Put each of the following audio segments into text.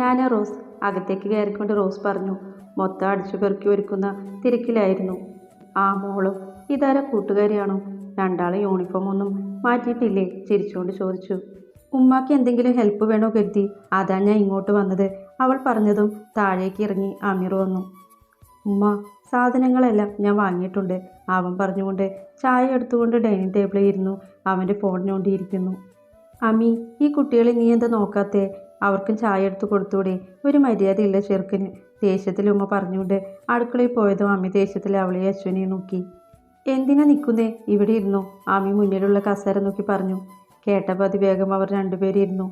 ഞാനാ റോസ് അകത്തേക്ക് കയറിക്കൊണ്ട് റോസ് പറഞ്ഞു മൊത്തം അടിച്ചു പെറുക്കി ഒരുക്കുന്ന തിരക്കിലായിരുന്നു. ആ മോളും ഇതാര കൂട്ടുകാരിയാണോ? രണ്ടാളും യൂണിഫോം ഒന്നും മാറ്റിയിട്ടില്ലേ? ചിരിച്ചുകൊണ്ട് ചോദിച്ചു. ഉമ്മാക്ക് എന്തെങ്കിലും ഹെൽപ്പ് വേണോ കരുതി അതാ ഞാൻ ഇങ്ങോട്ട് വന്നത്. അവൾ പറഞ്ഞതും താഴേക്ക് ഇറങ്ങി അമീർ വന്നു. ഉമ്മ സാധനങ്ങളെല്ലാം ഞാൻ വാങ്ങിയിട്ടുണ്ട്. അവൻ പറഞ്ഞുകൊണ്ട് ചായ എടുത്തുകൊണ്ട് ഡൈനിങ് ടേബിളിൽ ഇരുന്നു. അവന്റെ ഫോണിനോണ്ടിയിരിക്കുന്നു അമ്മി ഈ കുട്ടികളെ നീ എന്താ നോക്കാത്തേ? അവർക്കും ചായ എടുത്ത് കൊടുത്തൂടെ ഒരു മര്യാദയില്ല ചെറുക്കന്. ദേശത്തിൽ ഉമ്മ പറഞ്ഞുകൊണ്ട് അടുക്കളയിൽ പോയതും അമ്മി ദേഷ്യത്തിൽ അവളെ അശ്വനെ നോക്കി. എന്തിനാ നിൽക്കുന്നേ ഇവിടെ ഇരുന്നു? ആമി മുന്നിലുള്ള കസേര നോക്കി പറഞ്ഞു. കേട്ടപ്പോൾ അത് വേഗം അവർ രണ്ടുപേരും ഇരുന്നു.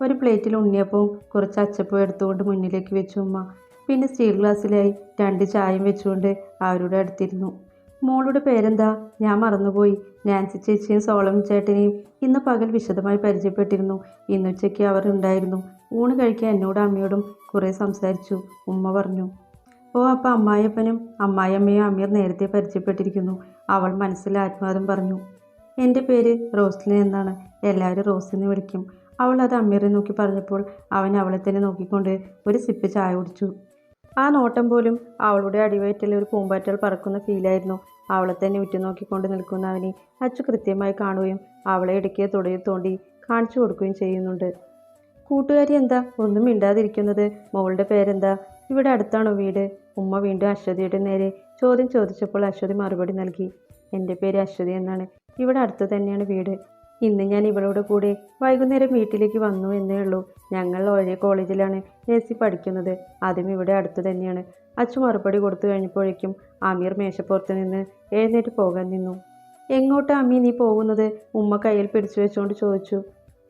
ഒരു പ്ലേറ്റിൽ ഉണ്ണിയപ്പവും കുറച്ച് അച്ചപ്പവും എടുത്തുകൊണ്ട് മുന്നിലേക്ക് വെച്ചു ഉമ്മ. പിന്നെ സ്റ്റീൽ ഗ്ലാസ്സിലായി രണ്ട് ചായയും വെച്ചുകൊണ്ട് അവരോട് അടുത്തിരുന്നു. മോളുടെ പേരെന്താ? ഞാൻ മറന്നുപോയി. നാൻസി ചേച്ചിയും സോളം ചേട്ടനെയും ഇന്ന് പകൽ വിശദമായി പരിചയപ്പെട്ടിരുന്നു. ഇന്നുച്ചയ്ക്ക് അവർ ഉണ്ടായിരുന്നു. ഊണ് കഴിക്കാൻ എന്നോട് അമ്മയോടും കുറേ സംസാരിച്ചു. ഉമ്മ പറഞ്ഞു ഓ അപ്പം അമ്മായിയപ്പനും അമ്മായിയമ്മയും അമീർ നേരത്തെ പരിചയപ്പെട്ടിരിക്കുന്നു. അവൾ മനസ്സിൽ ആത്മാദം പറഞ്ഞു എന്റെ പേര് റോസ്ലിൻ എന്നാണ്. എല്ലാവരും റോസ് എന്ന് വിളിക്കും. അവൾ അത് അമീറിനെ നോക്കി പറഞ്ഞപ്പോൾ അവൻ അവളെ തന്നെ നോക്കിക്കൊണ്ട് ഒരു സിപ്പ് ചായ കുടിച്ചു. ആ നോട്ടം പോലും അവളുടെ അടിവയറ്റിൽ ഒരു പൂമ്പാറ്റൽ പറക്കുന്ന ഫീലായിരുന്നു അവളെ തന്നെ ഉറ്റുനോക്കിക്കൊണ്ട് നിൽക്കുന്ന അവനെ അച്ചു കൃത്യമായി കാണുകയും അവളെ ഇടയ്ക്ക് തുടയിൽ തോണ്ടി കാണിച്ചു കൊടുക്കുകയും ചെയ്യുന്നുണ്ട്. കൂട്ടുകാരി എന്താ? ഒന്നും മിണ്ടാതിരിക്കുന്നത്? മോളുടെ പേരെന്താ? ഇവിടെ അടുത്താണോ വീട്? ഉമ്മ വീണ്ടും അശ്വതിയുടെ നേരെ ചോദ്യം ചോദിച്ചപ്പോൾ അശ്വതി മറുപടി നൽകി. എന്റെ പേര് അശ്വതി എന്നാണ്. ഇവിടെ അടുത്ത് തന്നെയാണ് വീട്. ഇന്ന് ഞാൻ ഇവളോട് കൂടെ വൈകുന്നേരം വീട്ടിലേക്ക് വന്നു എന്നേ ഉള്ളൂ. ഞങ്ങൾ ഒരേ കോളേജിലാണ് നേഴ്സി പഠിക്കുന്നത്. അതും ഇവിടെ അടുത്ത് തന്നെയാണ്. അച്ഛൻ മറുപടി കൊടുത്തു കഴിഞ്ഞപ്പോഴേക്കും അമീർ മേശപ്പുറത്ത് നിന്ന് എഴുന്നേറ്റ് പോകാൻ നിന്നു. എങ്ങോട്ടാ അമ്മി നീ പോകുന്നത്? ഉമ്മ കയ്യിൽ പിടിച്ചു വെച്ചുകൊണ്ട് ചോദിച്ചു.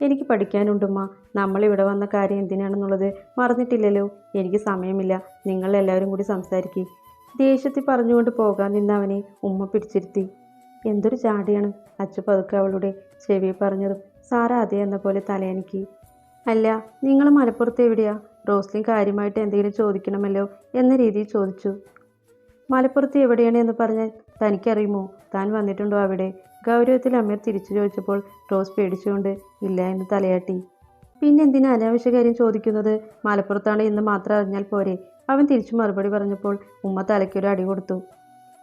എനിക്ക് പഠിക്കാനുണ്ടുമ്മ. നമ്മൾ ഇവിടെ വന്ന കാര്യം എന്തിനാണെന്നുള്ളത് മറന്നിട്ടില്ലല്ലോ. എനിക്ക് സമയമില്ല. നിങ്ങൾ എല്ലാവരും കൂടി സംസാരിക്കി. ദേഷ്യത്തിൽ പറഞ്ഞുകൊണ്ട് പോകാൻ നിന്നവനെ ഉമ്മ പിടിച്ചിരുത്തി. എന്തൊരു ചാടിയാണ്. അച്ചു പതുക്കെ അവളുടെ ചെവി പറഞ്ഞതും സാറ അതെ എന്ന പോലെ തലയനക്കി. അല്ല നിങ്ങൾ മലപ്പുറത്ത് എവിടെയാ? റോസ്ലിൻ കാര്യമായിട്ട് എന്തെങ്കിലും ചോദിക്കണമല്ലോ എന്ന രീതിയിൽ ചോദിച്ചു. മലപ്പുറത്ത് എവിടെയാണ് എന്ന് പറഞ്ഞാൽ തനിക്കറിയുമോ? താൻ വന്നിട്ടുണ്ടോ അവിടെ? ഗൗരവത്തിൽ അമീർ തിരിച്ചു ചോദിച്ചപ്പോൾ റോസ് പേടിച്ചുകൊണ്ട് ഇല്ല എന്ന് തലയാട്ടി. പിന്നെ എന്തിനാ അനാവശ്യ കാര്യം ചോദിക്കുന്നത്? മലപ്പുറത്താണ് എന്ന് മാത്രം അറിഞ്ഞാൽ പോരെ. അവൻ തിരിച്ചു മറുപടി പറഞ്ഞപ്പോൾ ഉമ്മ തലയ്ക്കൊരു അടി കൊടുത്തു.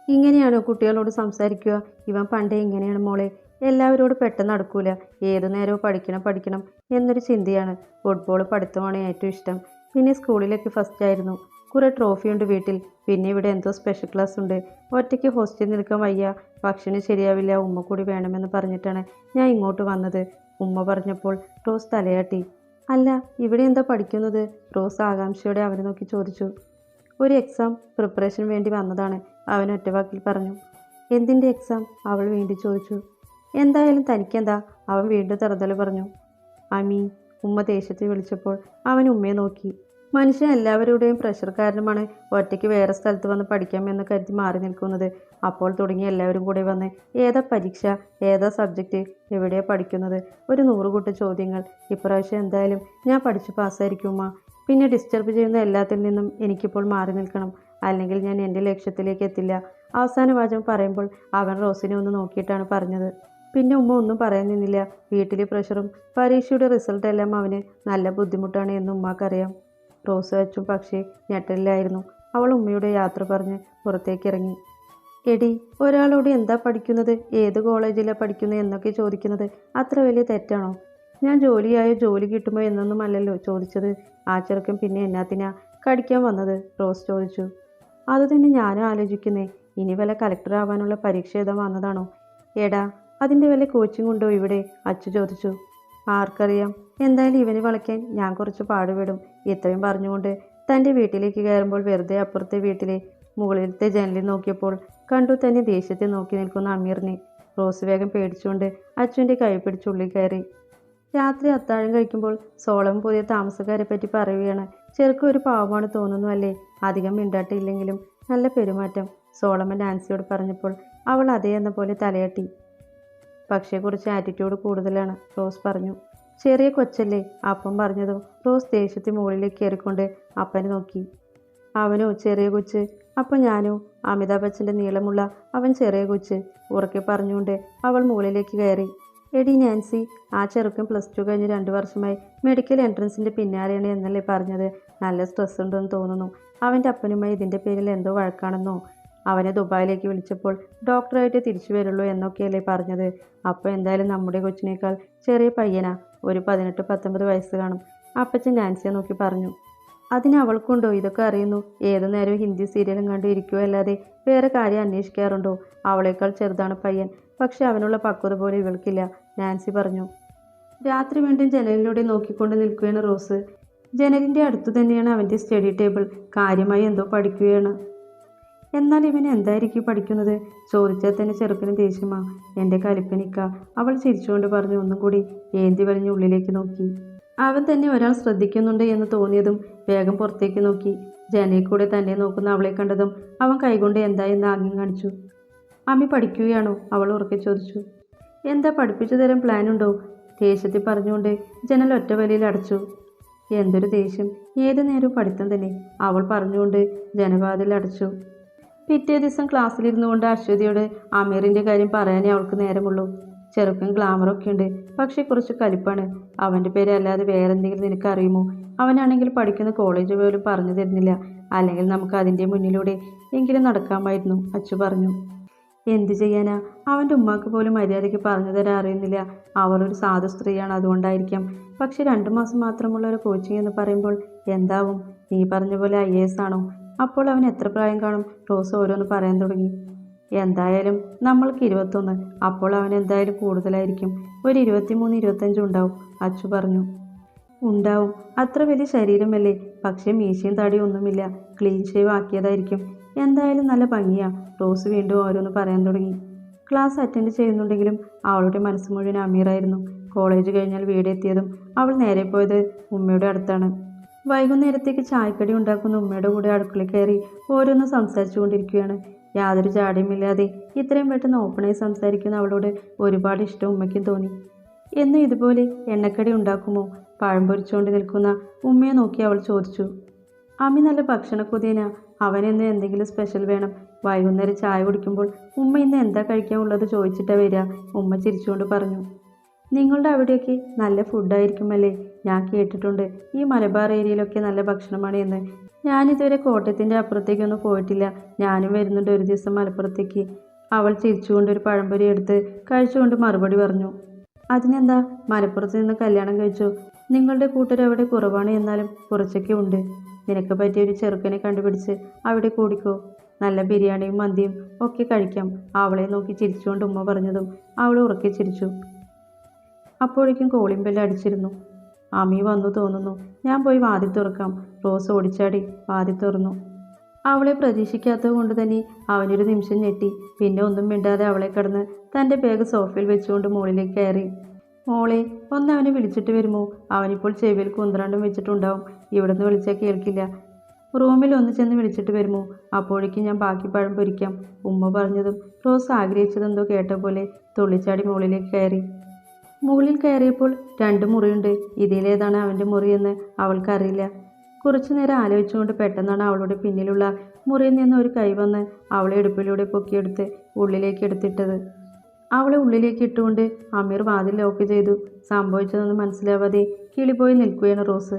ഇങ്ങനെയാണോ കുട്ടികളോട് സംസാരിക്കുക? ഇവൻ പണ്ടേ ഇങ്ങനെയാണ് മോളെ. എല്ലാവരോടും പെട്ടെന്ന് നടക്കൂല ഏതു നേരവും പഠിക്കണം പഠിക്കണം എന്നൊരു ചിന്തയാണ്. ഫുട്ബോൾ പഠിത്തമാണ് ഏറ്റവും ഇഷ്ടം. പിന്നെ സ്കൂളിലൊക്കെ ഫസ്റ്റ് ആയിരുന്നു. കുറേ ട്രോഫിയുണ്ട് വീട്ടിൽ. പിന്നെ ഇവിടെ എന്തോ സ്പെഷ്യൽ ക്ലാസ് ഉണ്ട്. ഒറ്റയ്ക്ക് ഹോസ്റ്റലിൽ നിൽക്കാൻ വയ്യ. ഭക്ഷണം ശരിയാവില്ല ഉമ്മ കൂടി വേണമെന്ന് പറഞ്ഞിട്ടാണ് ഞാൻ ഇങ്ങോട്ട് വന്നത്. ഉമ്മ പറഞ്ഞപ്പോൾ റോസ് തലയാട്ടി. അല്ല ഇവിടെ എന്താ പഠിക്കുന്നത്? റോസ് ആകാംക്ഷയോടെ അവനെ നോക്കി ചോദിച്ചു. ഒരു എക്സാം പ്രിപ്പറേഷന് വേണ്ടി വന്നതാണ് അവൻ ഒറ്റവാക്കിൽ പറഞ്ഞു. എന്തിന്റെ എക്സാം അവൾ വേണ്ടി ചോദിച്ചു. എന്തായാലും തനിക്കെന്താ? അവൻ വീണ്ടും തെറുതൽ പറഞ്ഞു. അമി ഉമ്മ ദേഷ്യത്തിൽ വിളിച്ചപ്പോൾ അവൻ ഉമ്മയെ നോക്കി. മനുഷ്യൻ എല്ലാവരുടെയും പ്രഷർ കാരണമാണ് ഒറ്റയ്ക്ക് വേറെ സ്ഥലത്ത് വന്ന് പഠിക്കാം എന്ന് കരുതി മാറി നിൽക്കുന്നത്. അപ്പോൾ തുടങ്ങി എല്ലാവരും കൂടെ വന്ന് ഏതാ പരീക്ഷ ഏതാ സബ്ജക്റ്റ് എവിടെയാണ് പഠിക്കുന്നത്? ഒരു നൂറുകൂട്ട ചോദ്യങ്ങൾ. ഇപ്രാവശ്യം എന്തായാലും ഞാൻ പഠിച്ച് പാസ്സായിരിക്കും ഉമ്മ. പിന്നെ ഡിസ്റ്റർബ് ചെയ്യുന്ന എല്ലാത്തിൽ നിന്നും എനിക്കിപ്പോൾ മാറി നിൽക്കണം. അല്ലെങ്കിൽ ഞാൻ എന്റെ ലക്ഷ്യത്തിലേക്ക് എത്തില്ല. അവസാന വാചകം പറയുമ്പോൾ അവൻ റോസിനെ ഒന്ന് നോക്കിയിട്ടാണ് പറഞ്ഞത്. പിന്നെ ഉമ്മ ഒന്നും പറയാൻ നിന്നില്ല. വീട്ടിലെ പ്രഷറും പരീക്ഷയുടെ റിസൾട്ട് എല്ലാം അവന് നല്ല ബുദ്ധിമുട്ടാണ് എന്ന് ഉമ്മാക്കറിയാം. റോസ് വെച്ചും പക്ഷേ ഞെട്ടലിലായിരുന്നു. അവൾ ഉമ്മയുടെ യാത്ര പറഞ്ഞ് പുറത്തേക്ക് ഇറങ്ങി. എടി ഒരാളോട് എന്താ പഠിക്കുന്നത്? ഏത് കോളേജിലാണ് പഠിക്കുന്നത് എന്നൊക്കെ ചോദിക്കുന്നത് അത്ര വലിയ തെറ്റാണോ? ഞാൻ ജോലിയായോ ജോലി കിട്ടുമോ എന്നൊന്നും അല്ലല്ലോ ചോദിച്ചത്. ആ ചെറുക്കൻ പിന്നെ എന്നാത്തിനാ കടിക്കാൻ വന്നത്? റോസ് ചോദിച്ചു. അതുതന്നെ ഞാനും ആലോചിക്കുന്നേ ഇനി വല്ല കലക്ടർ ആവാനുള്ള പരീക്ഷ എഴുതാൻ വന്നതാണോ? എടാ അതിന്റെ വല്ല കോച്ചിങ് ഉണ്ടോ ഇവിടെ? അച്ചു ചോദിച്ചു. ആർക്കറിയാം. എന്തായാലും ഇവനെ വളയ്ക്കാൻ ഞാൻ കുറച്ച് പാടുപെടും. ഇത്രയും പറഞ്ഞുകൊണ്ട് തന്റെ വീട്ടിലേക്ക് കയറുമ്പോൾ വെറുതെ അപ്പുറത്തെ വീട്ടിലെ മുകളിലത്തെ ജനലിൽ നോക്കിയപ്പോൾ കണ്ടു തന്നെ ദേഷ്യത്തെ നോക്കി നിൽക്കുന്ന അമീറിനെ. റോസ് വേഗം പേടിച്ചുകൊണ്ട് അച്ചുവിന്റെ കൈ പിടിച്ചുള്ളിൽ കയറി. രാത്രി അത്താഴം കഴിക്കുമ്പോൾ സോളം പുതിയ താമസക്കാരെ പറ്റി പറയുകയാണ്. ചെറുക്കൊരു പാവമാണ് തോന്നുന്നു അല്ലേ? അധികം മിണ്ടാട്ടില്ലെങ്കിലും നല്ല പെരുമാറ്റം. സോളമൻ നാൻസിയോട് പറഞ്ഞപ്പോൾ അവൾ അതേ എന്ന പോലെ തലയാട്ടി. പക്ഷേ കുറച്ച് ആറ്റിറ്റ്യൂഡ് കൂടുതലാണ് റോസ് പറഞ്ഞു. ചെറിയ കൊച്ചല്ലേ അപ്പൻ പറഞ്ഞതും റോസ് ദേഷ്യത്തിൽ മുകളിലേക്ക് കയറിക്കൊണ്ട് അപ്പനെ നോക്കി. അവനോ ചെറിയ കൊച്ച്? അപ്പം ഞാനോ അമിതാഭ് ബച്ചന്റെ നീളമുള്ള അവൻ ചെറിയ കൊച്ച് ഉറക്കെ പറഞ്ഞുകൊണ്ട് അവൾ മുകളിലേക്ക് കയറി. എടി നാൻസി ആ ചെറുക്കൻ പ്ലസ് ടു കഴിഞ്ഞ് രണ്ട് വർഷമായി മെഡിക്കൽ എൻട്രൻസിന്റെ പിന്നാലെയാണ് എന്നല്ലേ പറഞ്ഞത്. നല്ല സ്ട്രെസ് ഉണ്ടെന്ന് തോന്നുന്നു. അവന്റെ അപ്പനുമായി ഇതിന്റെ പേരിൽ എന്തോ വഴക്കാണെന്നോ? അവനെ ദുബായിലേക്ക് വിളിച്ചപ്പോൾ ഡോക്ടറായിട്ട് തിരിച്ചു വരുള്ളൂ എന്നൊക്കെയല്ലേ പറഞ്ഞത്. അപ്പോൾ എന്തായാലും നമ്മുടെ കൊച്ചിനേക്കാൾ ചെറിയ പയ്യനാ. ഒരു പതിനെട്ട് പത്തൊമ്പത് വയസ്സ് കാണും. അപ്പച്ചൻ നാൻസിയെ നോക്കി പറഞ്ഞു. അതിന് അവൾക്കുണ്ടോ? ഇതൊക്കെ അറിയുന്നു. ഏതു നേരവും ഹിന്ദി സീരിയലും കണ്ട് ഇരിക്കുമല്ലാതെ വേറെ കാര്യം അന്വേഷിക്കാറുണ്ടോ? അവളേക്കാൾ ചെറുതാണ് പയ്യൻ. പക്ഷെ അവനുള്ള പക്വത പോലെ ഇവൾക്കില്ല. നാൻസി പറഞ്ഞു. രാത്രി വീണ്ടും ജനലിലൂടെ നോക്കിക്കൊണ്ട് നിൽക്കുകയാണ് റോസ്. ജനലിന്റെ അടുത്തു തന്നെയാണ് അവന്റെ സ്റ്റഡി ടേബിൾ. കാര്യമായി എന്തോ പഠിക്കുകയാണ്. എന്നാൽ ഇവൻ എന്തായിരിക്കും പഠിക്കുന്നത്? ചോദിച്ചാൽ തന്നെ ചെറുക്കന് ദേഷ്യമാ. എന്റെ കലിപ്പനിക്ക അവൾ ചിരിച്ചുകൊണ്ട് പറഞ്ഞു ഒന്നും കൂടി ഏന്തി വലിഞ്ഞ് ഉള്ളിലേക്ക് നോക്കി. അവൻ തന്നെ ഒരാൾ ശ്രദ്ധിക്കുന്നുണ്ട് എന്ന് തോന്നിയതും വേഗം പുറത്തേക്ക് നോക്കി. ജനയെ കൂടെ തന്നെ നോക്കുന്ന അവളെ കണ്ടതും അവൻ കൈകൊണ്ട് എന്തായെന്ന് ആംഗ്യം കാണിച്ചു. അമ്മി പഠിക്കുകയാണോ? അവൾ ഉറക്കെ ചോദിച്ചു. എന്താ പഠിപ്പിച്ചു തരാൻ പ്ലാനുണ്ടോ ദേഷ്യത്തിൽ പറഞ്ഞുകൊണ്ട് ജനൽ ഒറ്റ വലിയിൽ അടച്ചു. എന്തൊരു ദേഷ്യം. ഏതു നേരവും പഠിത്തം തന്നെ അവൾ പറഞ്ഞുകൊണ്ട് ജനവാതിൽ അടച്ചു. പിറ്റേ ദിവസം ക്ലാസ്സിലിരുന്നു കൊണ്ട് അശ്വതിയോട് അമീറിന്റെ കാര്യം പറയാനേ അവൾക്ക് നേരമുള്ളൂ. ചെറുക്കൻ ഗ്ലാമറൊക്കെ ഉണ്ട് പക്ഷേ കുറച്ച് കലിപ്പാണ്. അവന്റെ പേര് അല്ലാതെ വേറെ എന്തെങ്കിലും നിനക്ക് അറിയുമോ അവനാണെങ്കിൽ പഠിക്കുന്ന കോളേജ് പോലും പറഞ്ഞു തരുന്നില്ല. അല്ലെങ്കിൽ നമുക്ക് അതിന്റെ മുന്നിലൂടെ എങ്കിലും നടക്കാമായിരുന്നു അച്ചു പറഞ്ഞു. എന്തു ചെയ്യാനാ? അവന്റെ ഉമ്മാക്ക് പോലും മര്യാദയ്ക്ക് പറഞ്ഞു തരാൻ അറിയുന്നില്ല. ഒരു സാധു സ്ത്രീയാണ് അതുകൊണ്ടായിരിക്കാം. പക്ഷെ രണ്ടു മാസം മാത്രമുള്ള ഒരു കോച്ചിങ് എന്ന് പറയുമ്പോൾ എന്താവും? നീ പറഞ്ഞ പോലെ ഐ എസ് ആണോ? അപ്പോൾ അവൻ എത്ര പ്രായം കാണും? റോസ് ഓരോന്ന് പറയാൻ തുടങ്ങി. എന്തായാലും നമ്മൾക്ക് ഇരുപത്തൊന്ന്. അപ്പോൾ അവൻ എന്തായാലും കൂടുതലായിരിക്കും. ഒരു ഇരുപത്തിമൂന്ന് ഇരുപത്തഞ്ചും ഉണ്ടാവും അച്ചു പറഞ്ഞു. ഉണ്ടാവും. അത്ര വലിയ ശരീരമല്ലേ? പക്ഷേ മീശയും തടിയും ഒന്നുമില്ല. ക്ലീൻ ഷേവ് ആക്കിയതായിരിക്കും. എന്തായാലും നല്ല ഭംഗിയാ. റോസ് വീണ്ടും ഓരോന്ന് പറയാൻ തുടങ്ങി. ക്ലാസ് അറ്റൻഡ് ചെയ്യുന്നുണ്ടെങ്കിലും അവളുടെ മനസ്സ് മുഴുവൻ അമീറായിരുന്നു. കോളേജ് കഴിഞ്ഞാൽ വീടെത്തിയതും അവൾ നേരെ പോയത് ഉമ്മയുടെ അടുത്താണ്. വൈകുന്നേരത്തേക്ക് ചായക്കടി ഉണ്ടാക്കുന്ന ഉമ്മയുടെ കൂടെ അടുക്കളയിൽ കയറി ഓരോന്ന് സംസാരിച്ചു കൊണ്ടിരിക്കുകയാണ് യാതൊരു ചാടിയുമില്ലാതെ ഇത്രയും പെട്ടെന്ന് ഓപ്പണായി സംസാരിക്കുന്ന അവളോട് ഒരുപാട് ഇഷ്ടം ഉമ്മയ്ക്കും തോന്നി. എന്നും ഇതുപോലെ എണ്ണക്കടി ഉണ്ടാക്കുമോ? പഴം പൊരിച്ചുകൊണ്ട് നിൽക്കുന്ന ഉമ്മയെ നോക്കി അവൾ ചോദിച്ചു. അമ്മി നല്ല ഭക്ഷണ കൊതിയന. അവനെന്ന് എന്തെങ്കിലും സ്പെഷ്യൽ വേണം. വൈകുന്നേരം ചായ കുടിക്കുമ്പോൾ ഉമ്മ ഇന്ന് എന്താ കഴിക്കാനുള്ളത് ചോദിച്ചിട്ടാ വരിക ഉമ്മ ചിരിച്ചുകൊണ്ട് പറഞ്ഞു. നിങ്ങളുടെ അവിടെയൊക്കെ നല്ല ഫുഡായിരിക്കുമല്ലേ ഞാൻ കേട്ടിട്ടുണ്ട്. ഈ മലബാർ ഏരിയയിലൊക്കെ നല്ല ഭക്ഷണമാണ് എന്ന്. ഞാനിതുവരെ കോട്ടയത്തിന്റെ അപ്പുറത്തേക്കൊന്നും പോയിട്ടില്ല. ഞാനും വരുന്നുണ്ട് ഒരു ദിവസം മലപ്പുറത്തേക്ക്. അവൾ ചിരിച്ചുകൊണ്ട് ഒരു പഴംപൊരി എടുത്ത് കഴിച്ചുകൊണ്ട് മറുപടി പറഞ്ഞു. അതിനെന്താ? മലപ്പുറത്ത് നിന്ന് കല്യാണം കഴിച്ചു? നിങ്ങളുടെ കൂട്ടർ അവിടെ കുറവാണ് എന്നാലും കുറച്ചൊക്കെ ഉണ്ട്. നിനക്ക് പറ്റിയ ഒരു ചെറുക്കനെ കണ്ടുപിടിച്ച് അവിടെ കൂടിക്കോ. നല്ല ബിരിയാണിയും മന്തിയും ഒക്കെ കഴിക്കാം. അവളെ നോക്കി ചിരിച്ചുകൊണ്ട് ഉമ്മ പറഞ്ഞതും അവൾ ഉറക്കെ ചിരിച്ചു. അപ്പോഴേക്കും കോളിംഗ് അടിച്ചിരുന്നു. അമ്മി വന്നു തോന്നുന്നു. ഞാൻ പോയി വാതി തുറക്കാം. റോസ് ഓടിച്ചാടി വാതി തുറന്നു. അവളെ പ്രതീക്ഷിക്കാത്തത് കൊണ്ട് തന്നെ അവനൊരു നിമിഷം ഞെട്ടി. പിന്നെ ഒന്നും മിണ്ടാതെ അവളെ കിടന്ന് തന്റെ ബാഗ് സോഫയിൽ വെച്ചുകൊണ്ട് മുകളിലേക്ക് കയറി. മോളെ ഒന്ന് അവനെ വിളിച്ചിട്ട് വരുമോ? അവനിപ്പോൾ ചെവിയിൽ കുന്ത്രാണ്ടും വെച്ചിട്ടുണ്ടാവും. ഇവിടുന്ന് വിളിച്ചാൽ കേൾക്കില്ല. റൂമിൽ ഒന്ന് ചെന്ന് വിളിച്ചിട്ട് വരുമോ? അപ്പോഴേക്കും ഞാൻ ബാക്കി പഴം പൊരിക്കാം. ഉമ്മ പറഞ്ഞതും റോസ് ആഗ്രഹിച്ചതെന്തോ കേട്ട പോലെ തുള്ളിച്ചാടി മുകളിലേക്ക് കയറി. മുകളിൽ കയറിയപ്പോൾ രണ്ട് മുറിയുണ്ട്. ഇതിലേതാണ് അവന്റെ മുറിയെന്ന് അവൾക്കറിയില്ല. കുറച്ചു നേരം ആലോചിച്ചുകൊണ്ട് പെട്ടെന്നാണ് അവളുടെ പിന്നിലുള്ള മുറിയിൽ നിന്ന് ഒരു കൈ വന്ന് അവളെ ഇടുപ്പിലൂടെ പൊക്കിയെടുത്ത് ഉള്ളിലേക്ക് എടുത്തിട്ടത്. അവളെ ഉള്ളിലേക്ക് ഇട്ടുകൊണ്ട് അമീർ വാതിൽ ലോക്ക് ചെയ്തു. സംഭവിച്ചതൊന്നും മനസ്സിലാവാതെ കിളിപോയി നിൽക്കുകയാണ് റോസ്.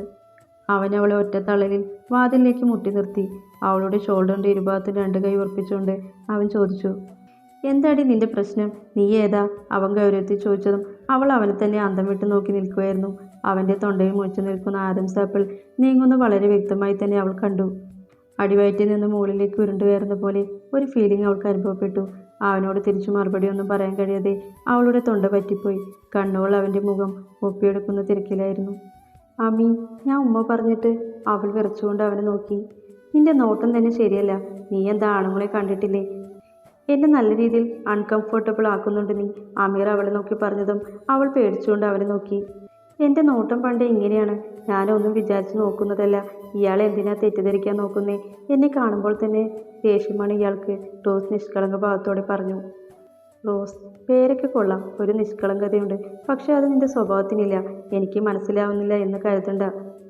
അവൻ അവളെ ഒറ്റത്തള്ളലിൽ വാതിലിലേക്ക് മുട്ടി നിർത്തി. അവളുടെ ഷോൾഡറിന്റെ ഇരുഭാഗത്ത് രണ്ട് കൈ ഉറപ്പിച്ചുകൊണ്ട് അവൻ ചോദിച്ചു എന്താടി നിന്റെ പ്രശ്നം? നീ ഏതാ? അവൻ ഗൗരവത്തിൽ ചോദിച്ചതും അവൾ അവനെ തന്നെ അന്തം വിട്ട് നോക്കി നിൽക്കുകയായിരുന്നു അവന്റെ തൊണ്ടയിൽ മുഴിച്ചു നിൽക്കുന്ന ആദം സാപ്പിൾ നീങ്ങുന്ന വളരെ വ്യക്തമായി തന്നെ അവൾ കണ്ടു. അടിവയറ്റിൽ നിന്ന് മുകളിലേക്ക് ഉരുണ്ടു കയറുന്ന പോലെ ഒരു ഫീലിംഗ് അവൾക്ക് അനുഭവപ്പെട്ടു. അവനോട് തിരിച്ചു മറുപടി ഒന്നും പറയാൻ കഴിയാതെ അവളുടെ തൊണ്ട പറ്റിപ്പോയി. കണ്ണുകൾ അവന്റെ മുഖം ഒപ്പിയെടുക്കുന്ന തിരക്കിലായിരുന്നു. അമ്മി ഞാൻ ഉമ്മ പറഞ്ഞിട്ട് അവൾ വിറച്ചുകൊണ്ട് അവനെ നോക്കി. നിന്റെ നോട്ടം തന്നെ ശരിയല്ല. നീ എന്താ ആണുങ്ങളെ കണ്ടിട്ടില്ലേ? എന്നെ നല്ല രീതിയിൽ അൺകംഫർട്ടബിൾ ആക്കുന്നുണ്ട് നീ. അമീർ അവളെ നോക്കി പറഞ്ഞതും അവൾ പേടിച്ചുകൊണ്ട് അവനെ നോക്കി. എന്റെ നോട്ടം പണ്ട് ഇങ്ങനെയാണ്. ഞാനൊന്നും വിചാരിച്ച് നോക്കുന്നതല്ല. ഇയാളെ എന്തിനാ തെറ്റിദ്ധരിക്കാൻ നോക്കുന്നേ? എന്നെ കാണുമ്പോൾ തന്നെ ദേഷ്യമാണ് ഇയാൾക്ക്. റോസ് നിഷ്കളങ്ക ഭാവത്തോടെ പറഞ്ഞു. റോസ് പേരൊക്കെ കൊള്ളാം. ഒരു നിഷ്കളങ്കതയുണ്ട്. പക്ഷേ അത് നിന്റെ സ്വഭാവത്തിനില്ല. എനിക്ക് മനസ്സിലാവുന്നില്ല എന്ന് കരുതണ്ട.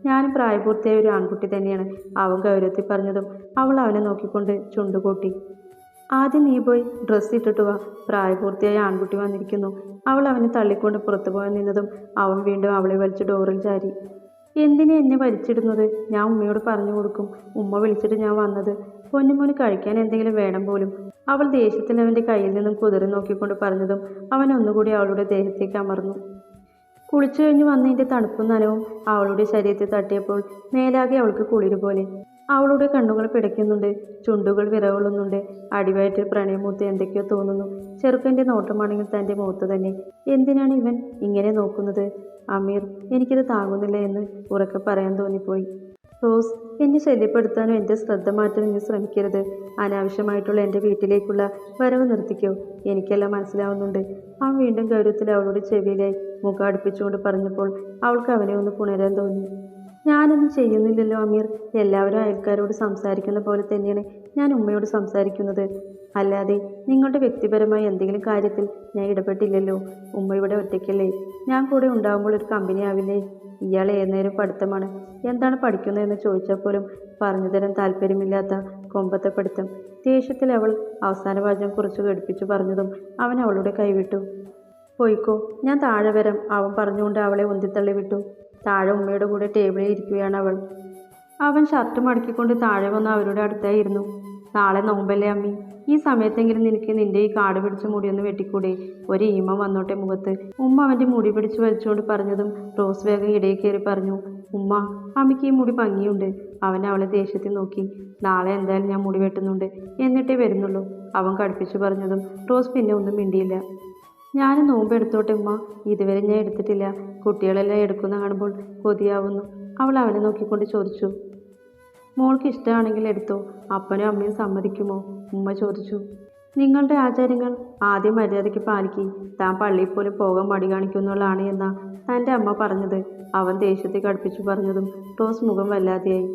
ഞാനും പ്രായപൂർത്തിയായ ഒരു ആൺകുട്ടി തന്നെയാണ്. അവൻ ഗൗരവത്തിൽ പറഞ്ഞതും അവൾ അവനെ നോക്കിക്കൊണ്ട് ചുണ്ടുകൂട്ടി. ആദ്യം നീ പോയി ഡ്രസ്സ് ഇട്ടിട്ട് വാ. പ്രായപൂർത്തിയായ ആൺകുട്ടി വന്നിരിക്കുന്നു. അവൾ അവനെ തള്ളിക്കൊണ്ട് പുറത്തു പോകാൻ നിന്നതും അവൻ വീണ്ടും അവളെ വലിച്ച് ഡോറിൽ ചാരി. എന്തിനെ എന്നെ വലിച്ചിടുന്നത്? ഞാൻ ഉമ്മയോട് പറഞ്ഞു കൊടുക്കും. ഉമ്മ വിളിച്ചിട്ട് ഞാൻ വന്നത്. പൊന്നുമോന് കഴിക്കാൻ എന്തെങ്കിലും വേണം പോലും. അവൾ ദേഷ്യത്തിൽ അവന്റെ കയ്യിൽ നിന്നും കുതിറി നോക്കിക്കൊണ്ട് പറഞ്ഞതും അവൻ ഒന്നുകൂടി അവളുടെ ദേഹത്തേക്ക് അമർന്നു. കുളിച്ചു കഴിഞ്ഞ് വന്നതിന്റെ തണുപ്പും നനവും അവളുടെ ശരീരത്തെ തട്ടിയപ്പോൾ മേലാകെ അവൾക്ക് കുളിര് പോലെ അവളുടെ കണ്ണുകൾ പിടയ്ക്കുന്നുണ്ട്. ചുണ്ടുകൾ വിറകൊള്ളുന്നുണ്ട് അടിവയറ്റിൽ പ്രണയമൂത്ത് എന്തൊക്കെയോ തോന്നുന്നു. ചെറുക്കന്റെ നോട്ടമാണെങ്കിൽ തന്റെ മുഖത്ത് തന്നെ എന്തിനാണ് ഇവൻ ഇങ്ങനെ നോക്കുന്നത്? അമീർ എനിക്കിത് താങ്ങുന്നില്ല എന്ന് ഉറക്കെ പറയാൻ തോന്നിപ്പോയി. റോസ് എന്നെ ശല്യപ്പെടുത്താനോ എന്റെ ശ്രദ്ധ മാറ്റാനോ നീ ശ്രമിക്കരുത്. അനാവശ്യമായിട്ടുള്ള എന്റെ വീട്ടിലേക്കുള്ള വരവ് നിർത്തിക്കോ. എനിക്കെല്ലാം മനസ്സിലാവുന്നുണ്ട്. അവൻ വീണ്ടും ഗൗരവത്തിൽ അവളുടെ ചെവിയിലായി മുഖം അടുപ്പിച്ചുകൊണ്ട് പറഞ്ഞപ്പോൾ അവൾക്ക് അവനെ ഒന്ന് പുണരാൻ തോന്നി. ഞാനൊന്നും ചെയ്യുന്നില്ലല്ലോ അമീർ. എല്ലാവരും അയൽക്കാരോട് സംസാരിക്കുന്ന പോലെ തന്നെയാണ് ഞാൻ ഉമ്മയോട് സംസാരിക്കുന്നത്. അല്ലാതെ നിങ്ങളുടെ വ്യക്തിപരമായ എന്തെങ്കിലും കാര്യത്തിൽ ഞാൻ ഇടപെട്ടില്ലല്ലോ. ഉമ്മ ഇവിടെ ഒറ്റയ്ക്കല്ലേ? ഞാൻ കൂടെ ഉണ്ടാകുമ്പോൾ ഒരു കമ്പനി ആവില്ലേ? ഇയാൾ ഏതുനേരം പഠിത്തമാണ്? എന്താണ് പഠിക്കുന്നതെന്ന് ചോദിച്ചാൽ പോലും പറഞ്ഞു തരാൻ താല്പര്യമില്ലാത്ത കൊമ്പത്തെ പഠിത്തം ദേഷ്യത്തിൽ അവൾ അവസാന വാചകം കുറച്ച് ഘടിപ്പിച്ചു പറഞ്ഞതും അവൻ അവളുടെ കൈവിട്ടു. പോയിക്കോ ഞാൻ താഴെ വരാം അവൻ പറഞ്ഞുകൊണ്ട് അവളെ ഉന്തിത്തള്ളി വിട്ടു. താഴെ ഉമ്മയുടെ കൂടെ ടേബിളിൽ ഇരിക്കുകയാണ് അവൾ. അവൻ ഷർട്ട് മടക്കിക്കൊണ്ട് താഴെ വന്ന് അവരുടെ അടുത്തായി ഇരുന്നു. നാളെ നോമ്പല്ലേ അമ്മി? ഈ സമയത്തെങ്കിലും നിനക്ക് നിന്റെ ഈ കാട് പിടിച്ച മുടിയൊന്ന് വെട്ടിക്കൂടെ? ഒരു ഈമ വന്നോട്ടെ മുഖത്ത്. ഉമ്മ അവന്റെ മുടി പിടിച്ച് വലിച്ചുകൊണ്ട് പറഞ്ഞതും റോസ് വേഗം ഇടയിൽ കയറി പറഞ്ഞു ഉമ്മ അമ്മയ്ക്ക് ഈ മുടി ഭംഗിയുണ്ട്. അവൻ അവളെ ദേഷ്യത്തിൽ നോക്കി നാളെ എന്തായാലും ഞാൻ മുടി വെട്ടുന്നുണ്ട്. എന്നിട്ടേ വരുന്നുള്ളൂ. അവൻ കടുപ്പിച്ചു പറഞ്ഞതും റോസ് പിന്നെ ഒന്നും മിണ്ടിയില്ല. ഞാൻ നോമ്പ് എടുത്തോട്ടെ ഉമ്മ. ഇതുവരെ ഞാൻ എടുത്തിട്ടില്ല. കുട്ടികളെല്ലാം എടുക്കുന്ന കാണുമ്പോൾ കൊതിയാവുന്നു. അവൾ അവനെ നോക്കിക്കൊണ്ട് ചോദിച്ചു മോൾക്ക് ഇഷ്ടമാണെങ്കിൽ എടുത്തോ? അപ്പനും അമ്മയും സമ്മതിക്കുമോ? ഉമ്മ ചോദിച്ചു നിങ്ങളുടെ ആചാരങ്ങൾ ആദ്യം മര്യാദയ്ക്ക് പാലിക്കി. താൻ പള്ളിയിൽ പോലും പോകാൻ മടി കാണിക്കുന്നുള്ളതാണ് എന്നാ തന്റെ അമ്മ പറഞ്ഞത്. അവൻ ദേഷ്യത്തെ കടുപ്പിച്ചു പറഞ്ഞതും റോസ് മുഖം വല്ലാതെയായി.